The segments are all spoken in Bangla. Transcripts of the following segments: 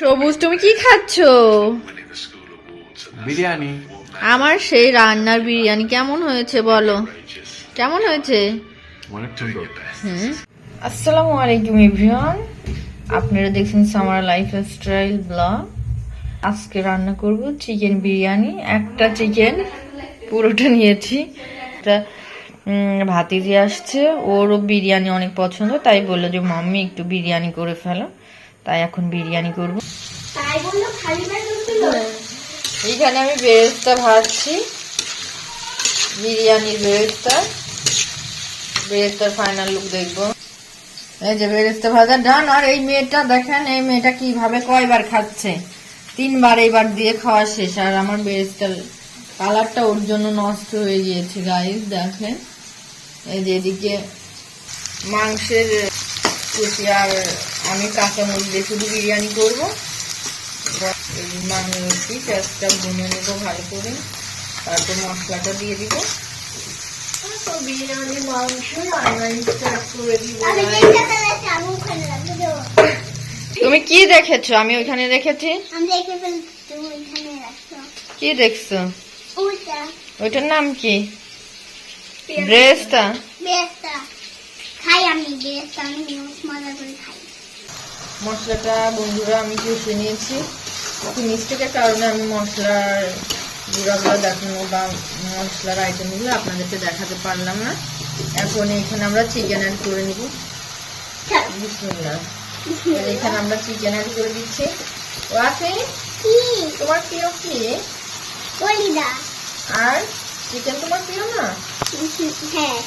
সবুজ তুমি কি খাচ্ছ? বিরিয়ানি। আমার সেই রান্নার বিরিয়ানি কেমন হয়েছে বলো? কেমন হয়েছে? হুম। আসসালামু আলাইকুম এভরিওয়ান। আপনারা দেখছেন সামার লাইফ স্টাইল ব্লগ। আজকে রান্না করব চিকেন বিরিয়ানি। একটা চিকেন পুরোটা নিয়েছি। এটা উম, ভাতিজি আসছে। ওরও বিরিয়ানি অনেক পছন্দ তাই বলল যে মাম্মি একটু বিরিয়ানি করে ফেলো। তাই এখন বিরিয়ানি করব। তাই বলল খালি পেট উঠছিল এইখানে আমি বেরেস্তা ভাজছি। বিরিয়ানির বেরেস্তা। বেরেস্তার ফাইনাল লুক দেখব। এই যে বেরেস্তা ভাজা ডান আর এই মেয়েটা দেখেন এই মেয়েটা কীভাবে কয়বার খাচ্ছে। তিনবার এইবার দিয়ে খাওয়া শেষ। আর আমার বেরেস্তার কালারটা ওর জন্য নষ্ট হয়ে গিয়েছে গাইস দেখেন। এই যে এদিকে মাংসের কুচি আর আমি কাঁচামরিচ দিয়ে শুধু বিরিয়ানি করব। এই মাংসি পেঁয়াজটা ভুনে নেব ভালো করে। তারপর মশলাটা দিয়ে দিব। বিরিয়ানি মাংস তুমি কি দেখেছ? আমি ওইখানে দেখেছি। কি দেখছ? ওইটার নাম কি? ড্রেসটা খাই আমি বেস্তা আমি মজা করে। মশলাটা বন্ধুরা আমি কষে নিয়েছি। একটু মিস্টেকের কারণে আমি মশলার গুঁড়াগুলো দেখানো বা মশলার আইটেমগুলো আপনাদেরকে দেখাতে পারলাম না। এখন এখানে আমরা চিকেন অ্যাড করে নিব। এখানে আমরা চিকেন অ্যাড করে দিচ্ছি। ও আছে কি? তোমার প্রিয় কি? আর চিকেন তোমার প্রিয় না? হ্যাঁ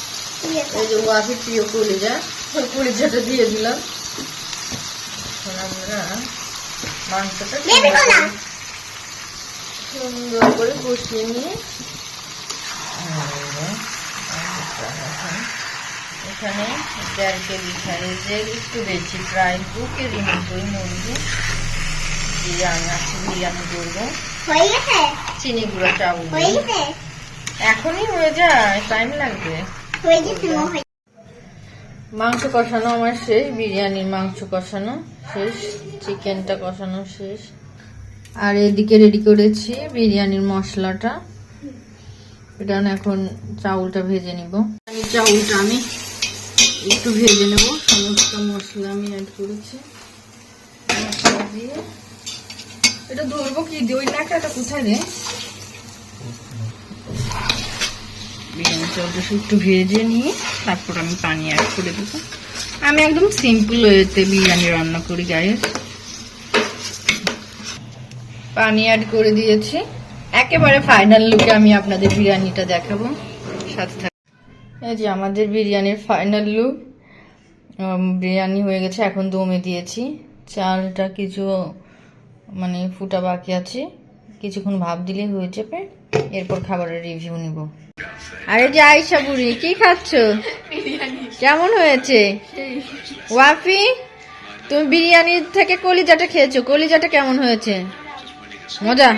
এই যে ওয়াফির প্রিয় কলিজা কলিজাটা দিয়ে দিলাম। এখন আমরা মাংসটা সুন্দর করে কষিয়ে নিয়ে এখানে দেড় কেজি সাইজের একটু বেশি প্রায় দু কেজি মতোই মুরগি দিয়ে আমি আজকে বিরিয়ানি করব। চিনি গুঁড়ো চাউল এখনই হয়ে যায় টাইম লাগবে। মাংস কষানো আমার শেষ বিরিয়ানির মাংস কষানো শেষ, চিকেনটা কষানো শেষ। আর এদিকে রেডি করেছি বিরিয়ানির মশলাটা। এটা এখন চাউলটা ভেজে নিব। আমি চাউলটা আমি একটু ভেজে নেব। সমস্ত মশলা আমি অ্যাড করেছি। মশলা দিয়ে। এটা ধরবো কি দিয়ে? ওই লাকাটা কোথায় রে? বিরিয়ানি চাউলটা একটু ভেজে নিয়ে তারপর আমি পানি অ্যাড করে দেবো। আমি একদম সিম্পল ওয়েতে বিরিয়ানি রান্না করি গায়ে পানি অ্যাড করে দিয়েছি। একেবারে ফাইনাল লুকে আমি আপনাদের বিরিয়ানিটা দেখাবো। সাথে থাক এই যে আমাদের বিরিয়ানির ফাইনাল লুক বিরিয়ানি হয়ে গেছে, এখন দমে দিয়েছি। চালটা কিছু মানে ফুটা বাকি আছে। কিছুক্ষণ ভাব দিলেই হয়ে যাবে। এরপর খাবারের রিভিউ নিব। আরে যে আয়সা বুড়ি, কি খাচ্ছ? কেমন হয়েছে? ওয়াফি, তুমি বিরিয়ানি থেকে কলিজাটা খেয়েছো। কলিজাটা কেমন হয়েছে? মজা?